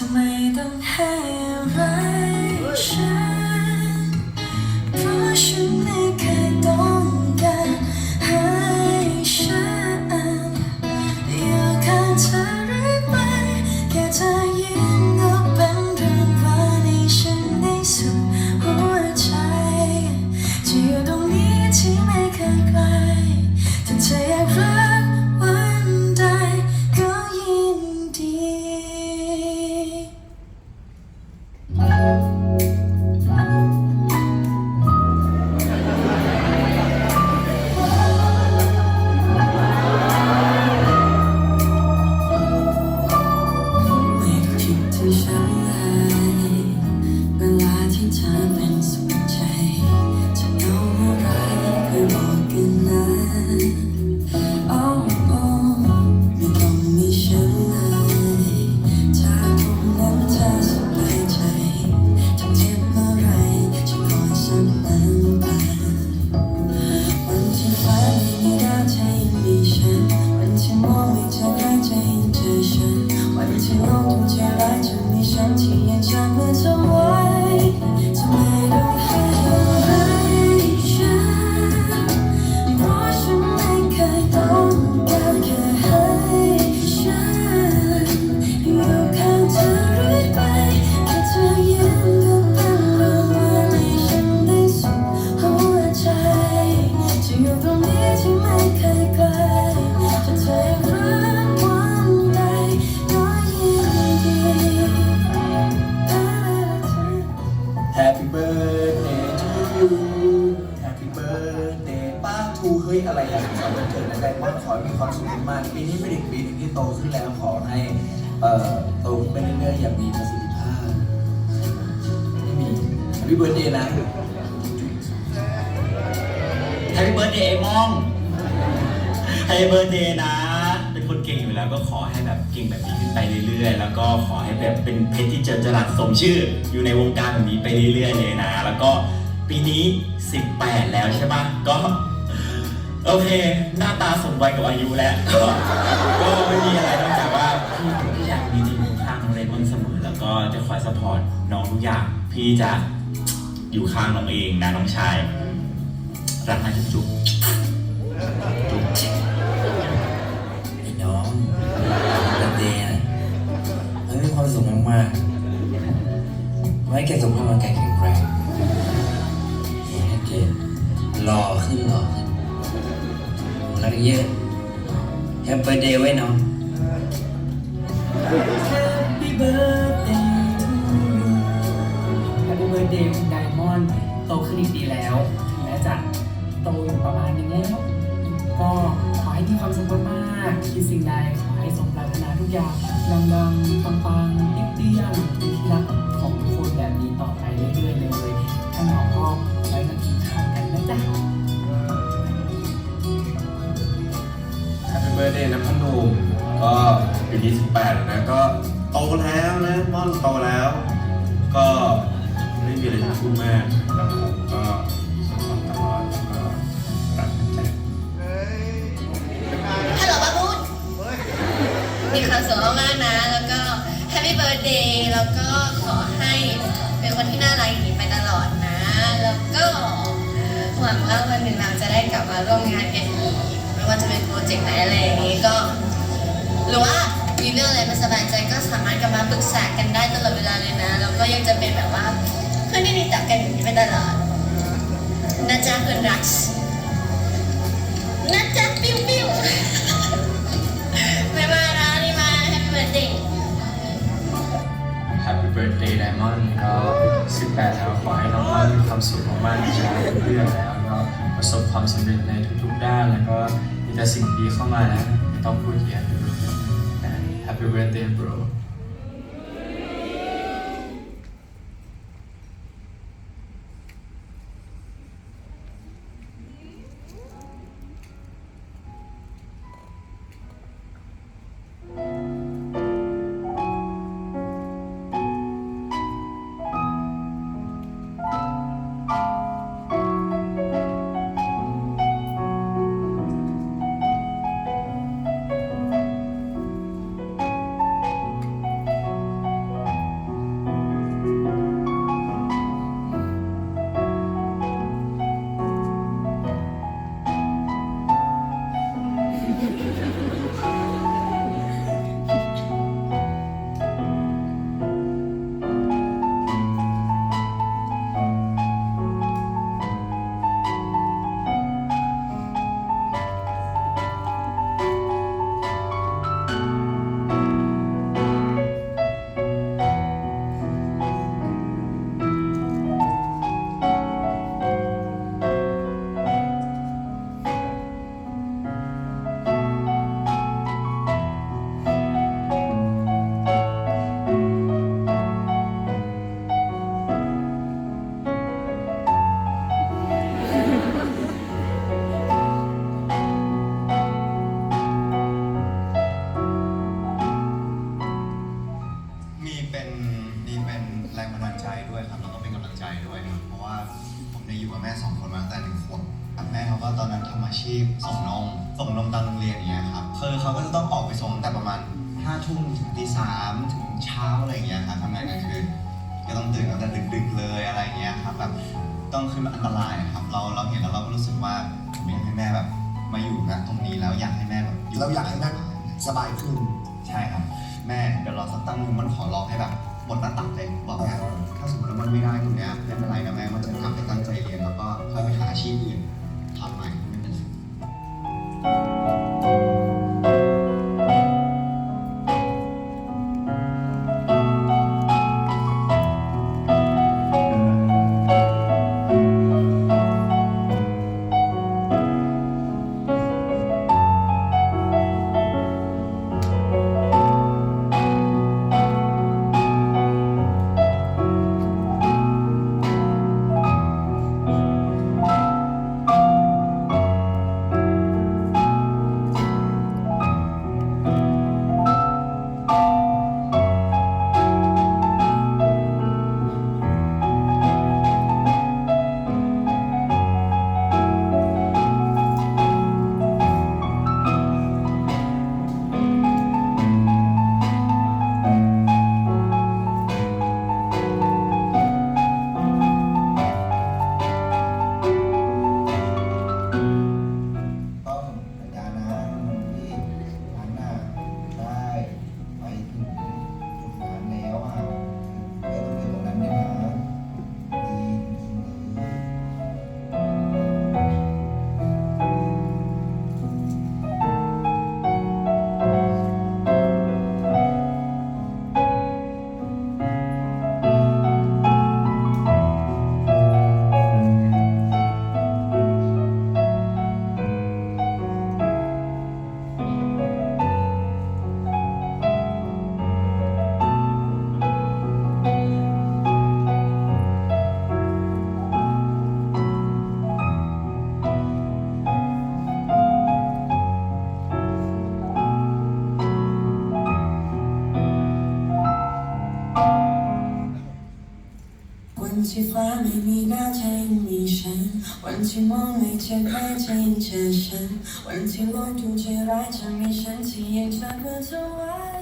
ทำไมต้องให้อะไรฉันเพราะฉัน ยอะไรอะสุขสันต์วันเกิดนะไดมอนด์ขอให้มีความสุขมากๆปีนี้เป็นอีกปีหนึงที่โตขึ้นแล้วขอให้เอ่อโตขึ้นไปเรื่อยๆอย่างมีประสิทธิภาพไม่มี Happy birthday นะแฮปปี้เบิร์ดเดย์มองแฮปปี้เบิร์ดเดย์นะ เป็นคนเก่งอยู่แล้วก็ขอให้แบบเก่งแบบนี้ขึ้นไปเรื่อยๆ แล้วก็ขอให้แบบเป็นเพชรที่เจริญจรัสสมชื่อ อยู่ในวงการแบบนี้ไปเรื่อยๆเลยนะ แล้วก็ปีนี้ 18 แล้วใช่ปะก็ โอเค หน้าตาสมวัยกับอายุแล้วก็ก็ไม่มีอะไรนอกจากว่าพี่พี่อยากมีทีมข้างองเรมอนเสมอ แล้วก็จะคอยสปอร์ตน้องทุกอย่าง พี่จะอยู่ข้างน้องเองนะน้องชาย รักนะจุ๊บจุ๊บจุ๊บไอ้น้องแบบเดย์นะมันมีความสุขมากๆไว้แกสุขภาพร่างกายแข็งแรง เยอะแฮปปี้เดย์ไว้น้อง Happy birthday to you แฮปปี้เบิร์ดเดย์คุณไดมอนด์โตขึ้นอีกดีแล้วถึงแม้จะโตอยู่ประมาณนึงแล้วก็ขอให้มีความสุขมากๆคิดสิ่งใดขอให้สมปรารถนาทุกอย่างดังๆปังๆ ไม่มีอะไรจะพูดมากนะครับผมก็ความตลอดก็รักนะจ๊ะฮัลโหลป้าพูดมีความสุขมากๆนะ แล้วก็แฮปปี้เบิร์ดเดย์แล้วก็ขอให้เป็นคนที่น่ารักอย่างนี้ไปตลอดนะ แล้วก็หวังว่าวันหนึ่งเราจะได้กลับมาร่วมงานกันอีกไม่ว่าจะเป็นโปรเจกต์ไหนอะไรอย่างนี้ก็หรือว่ามีเรื่องอะไรไม่สบายใจก็สามารถกลับมาปรึกษากันได้ตลอดเวลาเลยนะ แล้วก็ยังจะเป็นแบบว่าเพื่อนที่ดีต่อกันอย่างนี้ไปตลอดนะจ๊ะเพื่อนรักนะจ๊ะปิ้วปิ้วบ๊ายบายนะนี่มาแฮปปี้เบิร์ดเดย์ Happy Birthday Diamond ก็18แล้วขอให้น้องม่อนมีความสุขมากๆในชีวิตเรื่อยๆแล้วก็ประสบความสำเร็จในทุกๆด้าน แล้วก็มีแต่สิ่งดีเข้ามานะไม่ต้องพูดเยอะนะ Happy Birthday bro นั้นทำอาชีพส่งนมส่งนมตามโรงเรียนอย่างเงี้ยครับคือเขาก็จะต้องออกไปส่งตั้งแต่ประมาณห้าทุ่มถึงตีสามถึงเช้าอะไรอย่างเงี้ยครับทำงานกลางคืนก็ต้องตื่นตั้งแต่ดึกๆเลยอะไรอย่างเงี้ยครับแบบต้องขึ้นมาอันตรายครับ เราเราเห็นแล้วเราก็รู้สึกว่าผมอยากให้แม่แบบ มาอยู่ณตรงนี้แล้วอยากให้แม่แบบเราอยากให้แม่สบายขึ้น ใช่ครับ แม่เดี๋ยวรอสักตั้งนึงมันขอรอให้แบบหมดหน้าตักเลยบอกแม่ถ้าสมมติว่ามันไม่ได้ตรงเนี้ยไม่เป็นไรนะแม่มันจะกลับไปตั้งใจเรียนแล้วก็ค่อยไปหาอาชีพอื่นทำใหม่ ไม่มีดาวจะยังมีฉัน วันที่มองไม่เจอใครจะยังเจอฉัน วันที่โลกดูใจร้ายจะมีฉันที่ยังเธอเพื่อเธอไว้